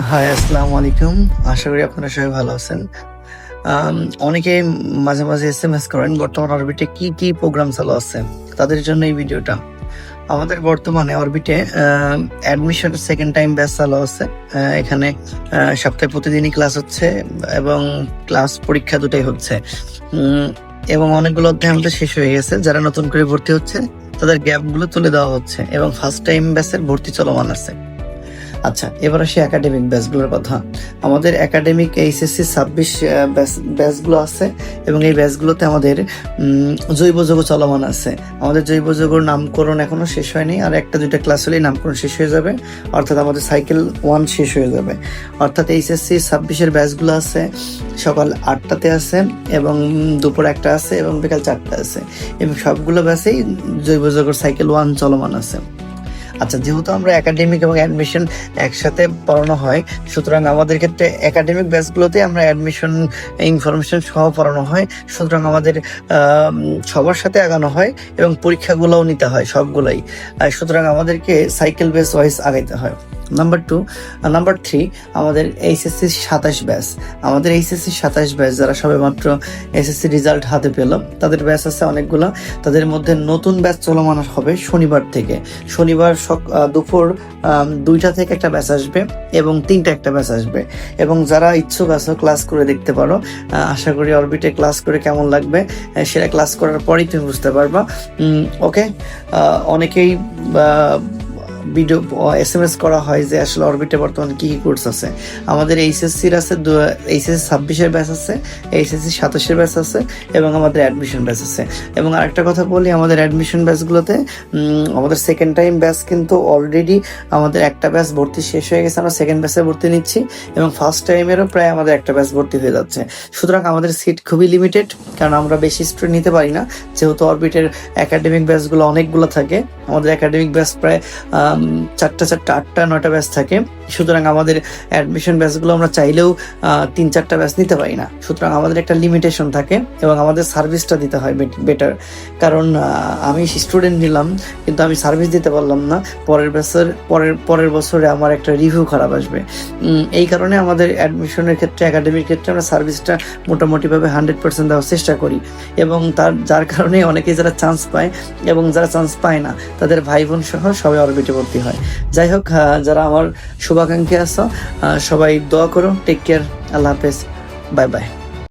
High আলাইকুম। আশা করি আপনারা সবাই ভালো আছেন। অনেকে মাঝে মাঝে এস এম এস করেন, বর্তমান অরবিটে কি কি প্রোগ্রাম চালু আছে? তাদের জন্য এই ভিডিওটা। আমাদের বর্তমানে অরবিটে অ্যাডমিশন সেকেন্ড টাইম ব্যাচ চালু আছে। এখানে সপ্তাহে প্রতিদিনই ক্লাস হচ্ছে এবং ক্লাস পরীক্ষা দুটাই হচ্ছে। এবং অনেকগুলো অধ্যায় আমাদের শেষ হয়ে গেছে। যারা নতুন করে ভর্তি হচ্ছে, তাদের গ্যাপগুলো তুলে দেওয়া হচ্ছে এবং ফার্স্ট টাইম ব্যাচের ভর্তি চলমান আছে। আচ্ছা এবার আসি একাডেমিক ব্যাচগুলোর কথা। আমাদের একাডেমিক এইচএসসি ছাব্বিশ ব্যাচগুলো আছে এবং এই ব্যাচগুলোতে আমাদের জৈব যৌগ চলমান আছে। আমাদের জৈব যৌগর নামকরণ এখনও শেষ হয়নি, আর একটা দুইটা ক্লাস হলেই নামকরণ শেষ হয়ে যাবে। অর্থাৎ আমাদের সাইকেল ওয়ান শেষ হয়ে যাবে। অর্থাৎ এইচএসসি ছাব্বিশের ব্যাচগুলো আছে, সকাল আটটাতে আছে এবং দুপুর একটা আছে এবং বিকাল চারটা আছে। এবং সবগুলো ব্যাচেই জৈব যৌগর সাইকেল ওয়ান চলমান আছে। আচ্ছা যেহেতু আমরা একাডেমিক এবং অ্যাডমিশন একসাথে পড়ানো হয়, সুতরাং আমাদের ক্ষেত্রে একাডেমিক ব্যাচগুলোতে আমরা অ্যাডমিশন ইনফরমেশন সহ পড়ানো হয়, সুতরাং আমাদের সবার সাথে আগানো হয় এবং পরীক্ষাগুলোও নিতে হয় সবগুলোই। সুতরাং আমাদেরকে সাইকেল বেস ওয়াইজ আগাইতে হয়। নাম্বার টু নাম্বার থ্রি আমাদের এইচএসসি সাতাশ ব্যাচ আমাদের এইচএসসি সাতাশ ব্যাচ যারা সবে মাত্র এসএসসি রেজাল্ট হাতে পেল, তাদের ব্যাচ আছে অনেকগুলো। তাদের মধ্যে নতুন ব্যাচ চলমান হবে শনিবার থেকে। শনিবার সক- দুপুর দুইটা থেকে একটা ব্যাচ আসবে এবং তিনটা একটা ব্যাচ আসবে। এবং যারা ইচ্ছুক আছো ক্লাস করে দেখতে পারো। আশা করি অরবিটে ক্লাস করে কেমন লাগবে সেটা ক্লাস করার পরেই তুমি বুঝতে পারবা। ওকে অনেকেই ভিডিও এস এম এস করা হয় যে আসলে অরবিটে বর্তমানে কি কি কোর্স আছে। আমাদের এইচএসসির আছে এইচএসসি ছাব্বিশের ব্যাচ আছে এইচএসসি সাতাশের ব্যাচ আছে, এবং আমাদের অ্যাডমিশন ব্যাচ আছে। এবং আরেকটা কথা বলি, আমাদের অ্যাডমিশন ব্যাচগুলোতে আমাদের সেকেন্ড টাইম ব্যাচ কিন্তু অলরেডি আমাদের একটা ব্যাচ ভর্তি শেষ হয়ে গেছে, আমরা সেকেন্ড ব্যাচে ভর্তি নিচ্ছি, এবং ফার্স্ট টাইমেরও প্রায় আমাদের একটা ব্যাচ ভর্তি হয়ে যাচ্ছে। সুতরাং আমাদের সিট খুবই লিমিটেড কারণ আমরা বেশি স্টুডেন্ট নিতে পারি না, যেহেতু অরবিটের একাডেমিক ব্যাচগুলো অনেকগুলো থাকে, আমাদের একাডেমিক ব্যাচ প্রায় চারটা চারটা, আটটা, নয়টা ব্যাচ থাকে। সুতরাং আমাদের অ্যাডমিশন ব্যাচগুলো আমরা চাইলেও তিন চারটা ব্যাচ নিতে পারি না। সুতরাং আমাদের একটা লিমিটেশন থাকে এবং আমাদের সার্ভিসটা দিতে হয় বেটার কারণ আমি স্টুডেন্ট নিলাম, কিন্তু আমি সার্ভিস দিতে পারলাম না। পরের বছর পরের পরের বছরে আমার একটা রিভিউ খারাপ আসবে। এই কারণে আমাদের অ্যাডমিশনের ক্ষেত্রে একাডেমির ক্ষেত্রে আমরা সার্ভিসটা মোটামুটিভাবে হান্ড্রেড পার্সেন্ট দেওয়ার চেষ্টা করি। এবং তার, যার কারণে অনেকে যারা চান্স পায় এবং যারা চান্স পায় না, তাদের ভাই বোন সহ সবাই অরবিটে ভর্তি হয়। যাই হোক যারা আমার শুভাকাঙ্ক্ষী আছো সবাই দোয়া করো টেক কেয়ার আল্লাহ হাফেজ বাই বাই